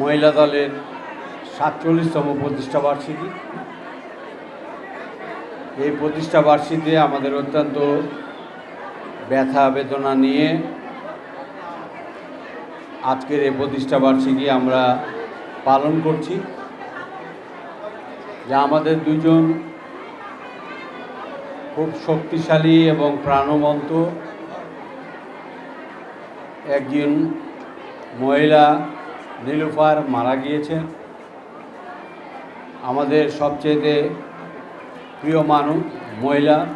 মহিলা দলের সাতচল্লিশতম প্রতিষ্ঠা বার্ষিকী। এই প্রতিষ্ঠা বার্ষিকীতে আমাদের অত্যন্ত ব্যথা বেদনা নিয়ে আজকের এই প্রতিষ্ঠা বার্ষিকী আমরা পালন করছি। যে আমাদের দুজন খুব শক্তিশালী এবং প্রাণবন্ত একজন মহিলা নীলুফার মারা গিয়েছেন। আমাদের প্রিয় মানুষ মহিলা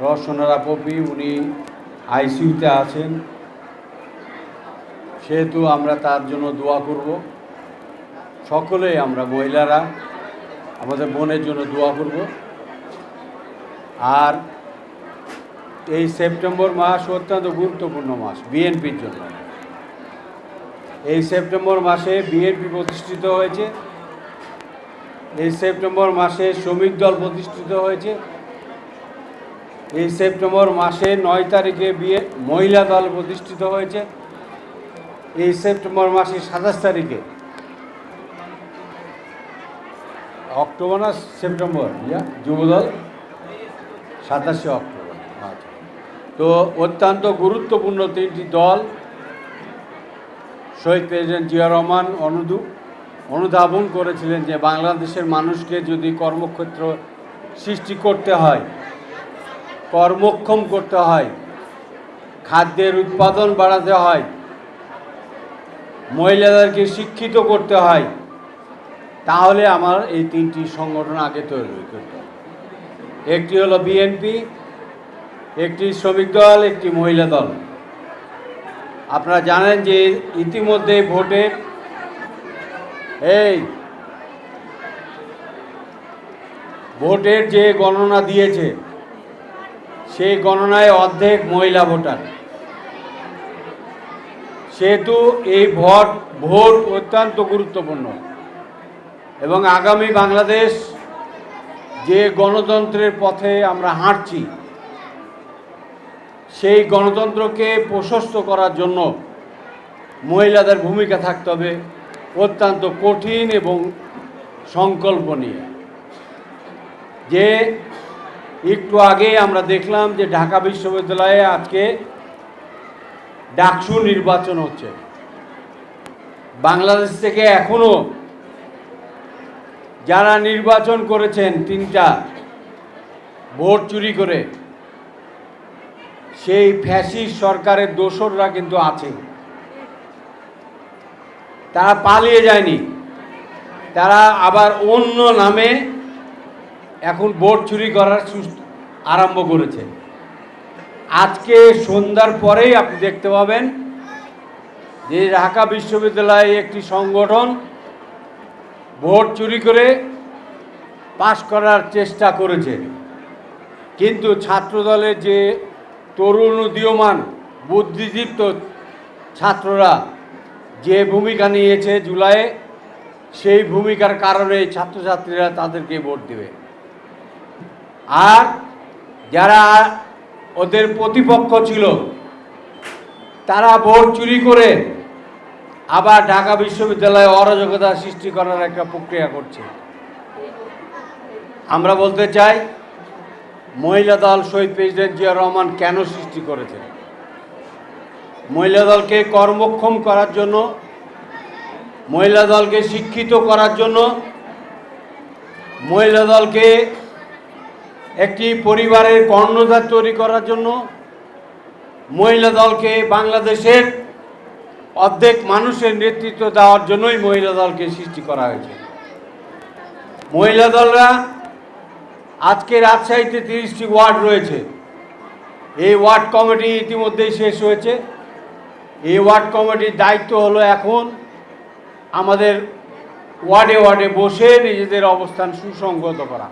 রসনারা পপি উনি আইসিইউতে আছেন। সেহেতু আমরা তার জন্য দোয়া করব। সকলেই আমরা মহিলারা আমাদের বোনের জন্য দোয়া করব। আর এই সেপ্টেম্বর মাস অত্যন্ত গুরুত্বপূর্ণ মাস, বিএনপির জন্য। এই সেপ্টেম্বর মাসে বিএনপি প্রতিষ্ঠিত হয়েছে। এই সেপ্টেম্বর মাসে শ্রমিক দল প্রতিষ্ঠিত হয়েছে। এই সেপ্টেম্বর মাসে নয় তারিখে বিয়ে মহিলা দল প্রতিষ্ঠিত হয়েছে। এই সেপ্টেম্বর মাসে সাতাশ তারিখে। অক্টোবর না সেপ্টেম্বর? ইয়া যুবদল সাতাশে অক্টোবর আচ্ছা। তো অত্যন্ত গুরুত্বপূর্ণ তিনটি দল শহীদ প্রেসিডেন্ট জিয়া রহমান অনুদু, অনুধাবন করেছিলেন যে বাংলাদেশের মানুষকে যদি কর্মক্ষেত্র সৃষ্টি করতে হয়, কর্মক্ষম করতে হয়, খাদ্যের উৎপাদন বাড়াতে হয়, মহিলাদেরকে শিক্ষিত করতে হয়, তাহলে আমার এই তিনটি সংগঠন আগে তৈরি করতে একটি হলো বিএনপি, একটি শ্রমিক দল, একটি মহিলা দল। আপনারা জানেন যে ইতিমধ্যে ভোটের এই ভোটের যে গণনা দিয়েছে, সেই গণনায় অর্ধেক মহিলা ভোটার। সেহেতু এই ভোট ভোট অত্যন্ত গুরুত্বপূর্ণ। এবং আগামী বাংলাদেশ যে গণতন্ত্রের পথে আমরা হাঁটছি সেই গণতন্ত্রকে প্রশস্ত করার জন্য মহিলাদের ভূমিকা থাকতে হবে অত্যন্ত কঠিন এবং সংকল্প নিয়ে। যে একটু আগে আমরা দেখলাম যে ঢাকা বিশ্ববিদ্যালয়ে আজকে ডাকসু নির্বাচন হচ্ছে। বাংলাদেশ থেকে এখনও যারা নির্বাচন করেছেন তিনটা, ভোট চুরি করে সেই ফ্যাসিস সরকারের দোসররা কিন্তু আছে। তারা পালিয়ে যায়নি। তারা আবার অন্য নামে এখন ভোট চুরি করার আরম্ভ করেছে। আজকে সন্ধ্যার পরেই আপনি দেখতে পাবেন যে ঢাকা বিশ্ববিদ্যালয়ে একটি সংগঠন ভোট চুরি করে পাশ করার চেষ্টা করেছে। কিন্তু ছাত্রদলের যে তরুণ উদীয়মান বুদ্ধিদীপ্ত ছাত্ররা যে ভূমিকা নিয়েছে জুলাইয়ে সেই ভূমিকার কারণে ছাত্রছাত্রীরা তাদেরকে ভোট দেবে। আর যারা ওদের প্রতিপক্ষ ছিল, তারা ভোট চুরি করে আবার ঢাকা বিশ্ববিদ্যালয়ে অরাজকতা সৃষ্টি করার একটা প্রক্রিয়া করছে। আমরা বলতে চাই মহিলা দল শহীদ প্রেসিডেন্ট জিয়া রহমান কেন সৃষ্টি করেছেন মহিলা দলকে কর্মক্ষম করার জন্য, মহিলা দলকে শিক্ষিত করার জন্য, মহিলা দলকে একটি পরিবারের কর্ণধার তৈরি করার জন্য, মহিলা দলকে বাংলাদেশের অর্ধেক মানুষের নেতৃত্ব দেওয়ার জন্যই মহিলা দলকে সৃষ্টি করা হয়েছে। মহিলা দলরা আজকে রাজশাহীতে তিরিশটি ওয়ার্ড রয়েছে। এই ওয়ার্ড কমিটি ইতিমধ্যেই শেষ হয়েছে। এই ওয়ার্ড কমিটির দায়িত্ব হলো এখন আমাদের ওয়ার্ডে ওয়ার্ডে বসে নিজেদের অবস্থান সুসংগত করা।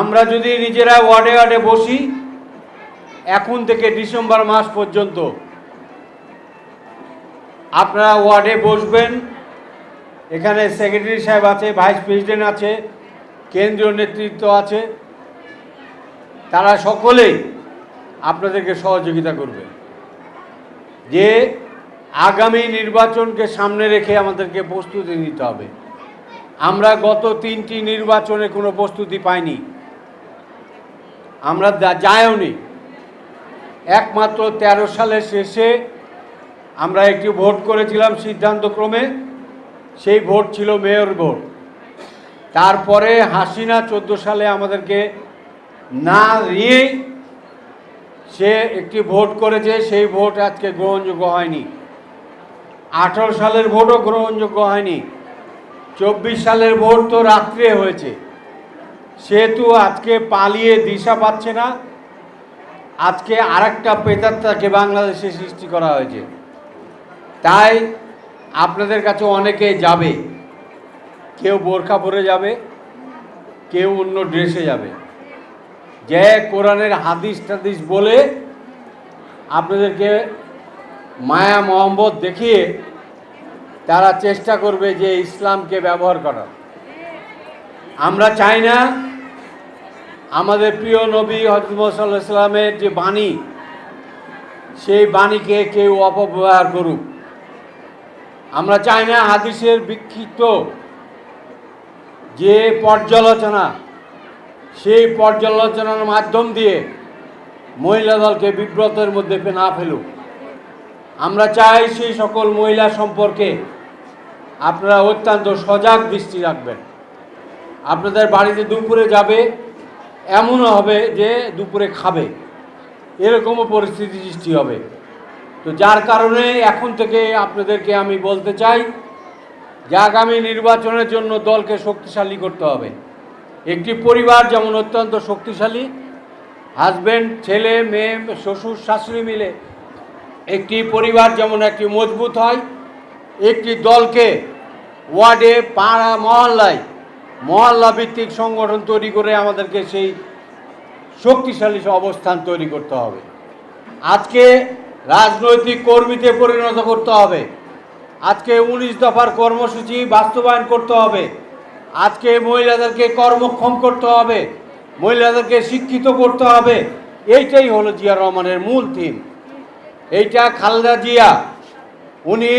আমরা যদি নিজেরা ওয়ার্ডে ওয়ার্ডে বসি, এখন থেকে ডিসেম্বর মাস পর্যন্ত আপনারা ওয়ার্ডে বসবেন। এখানে সেক্রেটারি সাহেব আছে, ভাইস প্রেসিডেন্ট আছে কেন্দ্রীয় নেতৃত্ব আছে, তারা সকলেই আপনাদেরকে সহযোগিতা করবে। যে আগামী নির্বাচনকে সামনে রেখে আমাদেরকে প্রস্তুতি নিতে হবে। আমরা গত তিনটি নির্বাচনে কোনো প্রস্তুতি পাইনি। আমরা যাইওনি একমাত্র তেরো সালের শেষে আমরা একটি ভোট করেছিলাম সিদ্ধান্তক্রমে। সেই ভোট ছিল মেয়র ভোট। তারপরে হাসিনা চোদ্দ সালে আমাদেরকে না নিয়েই সে একটি ভোট করেছে, সেই ভোট আজকে গ্রহণযোগ্য হয়নি। আঠারো সালের ভোটও গ্রহণযোগ্য হয়নি। চব্বিশ সালের ভোট তো রাত্রে হয়েছে। সেহেতু আজকে পালিয়ে দিশা পাচ্ছে না। আজকে আরেকটা পেতাত্তাকে বাংলাদেশে সৃষ্টি করা হয়েছে। তাই আপনাদের কাছে অনেকে যাবে। কেউ বোরখা পরে যাবে, কেউ অন্য ড্রেসে যাবে। যে কোরআনের হাদিস টাদিস বলে আপনাদেরকে মায়া মোহাম্মদ দেখিয়ে তারা চেষ্টা করবে যে ইসলামকে ব্যবহার করার আমরা চাই না আমাদের প্রিয় নবী হজরত ইসলামের যে বাণী, সেই বাণীকে কেউ অপব্যবহার করুক। আমরা চাই না হাদিসের বিক্ষিপ্ত যে পর্যালোচনা, সেই পর্যালোচনার মাধ্যম দিয়ে মহিলা দলকে বিব্রতের মধ্যে না ফেলুক। আমরা চাই সেই সকল মহিলা সম্পর্কে আপনারা অত্যন্ত সজাগ দৃষ্টি রাখবেন। আপনাদের বাড়িতে দুপুরে যাবে, এমনও হবে যে দুপুরে খাবে। এরকমও পরিস্থিতি সৃষ্টি হবে। তো যার কারণে এখন থেকে আপনাদেরকে আমি বলতে চাই যে আগামী নির্বাচনের জন্য দলকে শক্তিশালী করতে হবে। একটি পরিবার যেমন অত্যন্ত শক্তিশালী হাজব্যান্ড ছেলে, মেয়ে, শ্বশুর, শাশুড়ি মিলে একটি পরিবার যেমন একটি মজবুত হয়, একটি দলকে ওয়ার্ডে, পাড়া, মহল্লায় মহল্লা ভিত্তিক সংগঠন তৈরি করে আমাদেরকে সেই শক্তিশালী অবস্থান তৈরি করতে হবে। আজকে রাজনৈতিক কর্মীতে পরিণত করতে হবে। আজকে উনিশ দফার কর্মসূচি বাস্তবায়ন করতে হবে। আজকে মহিলাদেরকে কর্মক্ষম করতে হবে, মহিলাদেরকে শিক্ষিত করতে হবে। এইটাই হলো জিয়া রহমানের মূল থিম। এইটা খালেদা জিয়া, উনি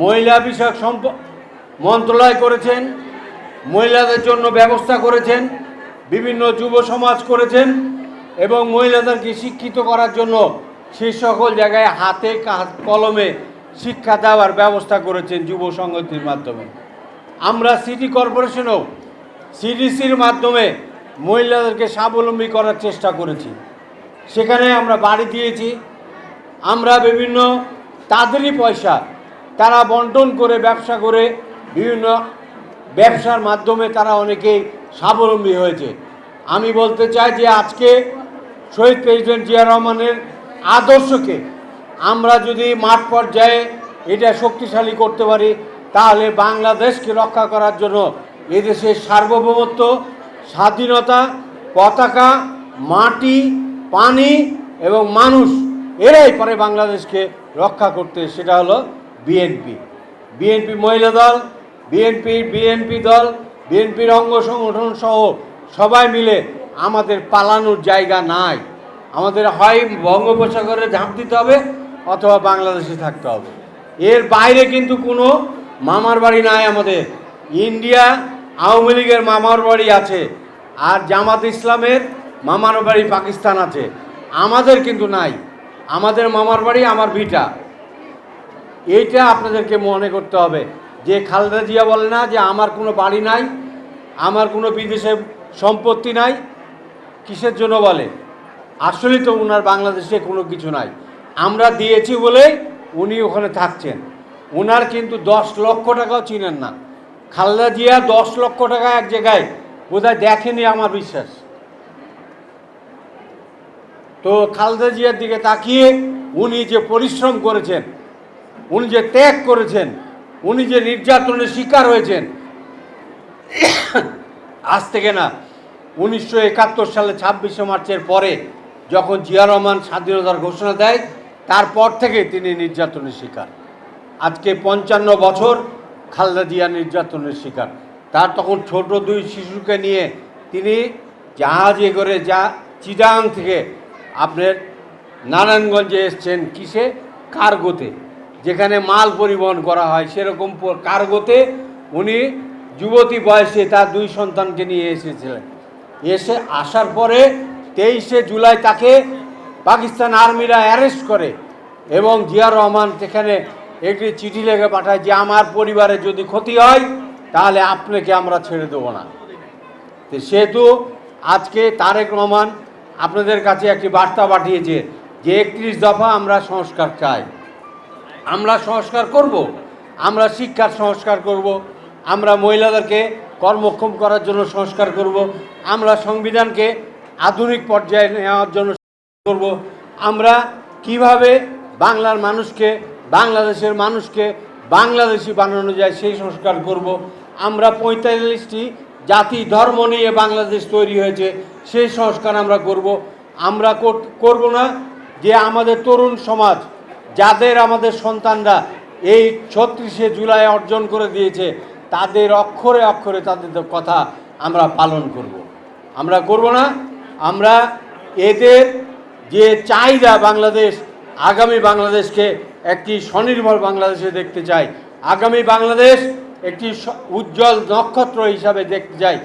মহিলা বিষয়ক সম্প, মন্ত্রণালয় করেছেন, মহিলাদের জন্য ব্যবস্থা করেছেন, বিভিন্ন যুব সমাজ করেছেন এবং মহিলাদেরকে শিক্ষিত করার জন্য সে সকল জায়গায় হাতে কলমে শিক্ষা দেওয়ার ব্যবস্থা করেছেন যুব সংগতির মাধ্যমে। আমরা সিটি কর্পোরেশনও সিডিসির মাধ্যমে মহিলাদেরকে স্বাবলম্বী করার চেষ্টা করেছি। সেখানে আমরা বাড়ি দিয়েছি। আমরা বিভিন্ন তাদেরই পয়সা তারা বন্টন করে, ব্যবসা করে, বিভিন্ন ব্যবসার মাধ্যমে তারা অনেকেই স্বাবলম্বী হয়েছে। আমি বলতে চাই যে আজকে শহীদ প্রেসিডেন্ট জিয়া রহমানের আদর্শকে আমরা যদি মাঠ পর্যায়ে এটা শক্তিশালী করতে পারি, তাহলে বাংলাদেশকে রক্ষা করার জন্য এদেশের সার্বভৌমত্ব, স্বাধীনতা, পতাকা, মাটি, পানি এবং মানুষ, এরাই পারে বাংলাদেশকে রক্ষা করতে। সেটা হলো বিএনপি। বিএনপি মহিলা দল, বিএনপি বিএনপি দল, বিএনপির অঙ্গ সংগঠন সহ সবাই মিলে আমাদের পালানোর জায়গা নাই। আমাদের হয় বঙ্গোপসাগরে ঝাঁপ দিতে হবে অথবা বাংলাদেশে থাকতে হবে। এর বাইরে কিন্তু কোনো মামার বাড়ি নাই আমাদের। ইন্ডিয়া আওয়ামী লীগের মামার বাড়ি আছে, আর জামাত ইসলামের মামার বাড়ি পাকিস্তান আছে। আমাদের কিন্তু নাই। আমাদের মামার বাড়ি, আমার ভিটা। এইটা আপনাদেরকে মনে করতে হবে। যে খালেদা জিয়া বলে না যে আমার কোনো বাড়ি নাই, আমার কোনো বিদেশে সম্পত্তি নাই, কিসের জন্য বলে? আসলেই তো ওনার বাংলাদেশে কোনো কিছু নাই। আমরা দিয়েছি বলেই উনি ওখানে থাকছেন। ওনার কিন্তু দশ লক্ষ টাকাও চিনেন না। খালেদা জিয়া দশ লক্ষ টাকা এক জায়গায় বোধহয় দেখেনি আমার বিশ্বাস। তো খালেদা জিয়ার দিকে তাকিয়ে উনি যে পরিশ্রম করেছেন, উনি যে ত্যাগ করেছেন, উনি যে নির্যাতনের শিকার হয়েছেন, আজ থেকে না উনিশশো একাত্তর সালে ছাব্বিশে মার্চের পরে যখন জিয়া রহমান স্বাধীনতার ঘোষণা দেয় তারপর থেকে তিনি নির্যাতনের শিকার। আজকে পঞ্চান্ন বছর খালদা জিয়া নির্যাতনের শিকার। তার তখন ছোট দুই শিশুকে নিয়ে তিনি জাহাজে করে যা চিটাং থেকে আপনার নারায়ণগঞ্জে এসছেন কিসে? কার্গোতে। যেখানে মাল পরিবহন করা হয় সেরকম কার্গোতে উনি যুবতী বয়সে তার দুই সন্তানকে নিয়ে এসেছিলেন। এসে আসার পরে তেইশে জুলাই তাকে পাকিস্তান আর্মিরা অ্যারেস্ট করে এবং জিয়া রহমান সেখানে একটি চিঠি লেগে পাঠায় যে, আমার পরিবারে যদি ক্ষতি হয়, তাহলে আপনাকে আমরা ছেড়ে দেবো না। তো সেহেতু আজকে তারেক রহমান আপনাদের কাছে একটি বার্তা পাঠিয়েছে যে, একত্রিশ দফা আমরা সংস্কার চাই। আমরা সংস্কার করব, আমরা শিক্ষার সংস্কার করব, আমরা মহিলাদেরকে কর্মক্ষম করার জন্য সংস্কার করব, আমরা সংবিধানকে আধুনিক পর্যায়ে নেওয়ার জন্য করব। আমরা কীভাবে বাংলার মানুষকে, বাংলাদেশের মানুষকে বাংলাদেশি বানানো যায় সেই সংস্কার করব। আমরা পঁয়তাল্লিশটি জাতি, ধর্ম নিয়ে বাংলাদেশ তৈরি হয়েছে, সেই সংস্কার আমরা করব। আমরা কর- করব না যে আমাদের তরুণ সমাজ, যাদের আমাদের সন্তানরা এই ছত্রিশে জুলাই অর্জন করে দিয়েছে, তাদের অক্ষরে অক্ষরে তাদের কথা আমরা পালন করব। আমরা করব না। আমরা এদের যে চাহিদা বাংলাদেশ, আগামী বাংলাদেশকে একটি স্বনির্ভর বাংলাদেশে দেখতে চাই আগামী বাংলাদেশ একটি উজ্জ্বল নক্ষত্র হিসাবে দেখতে চাই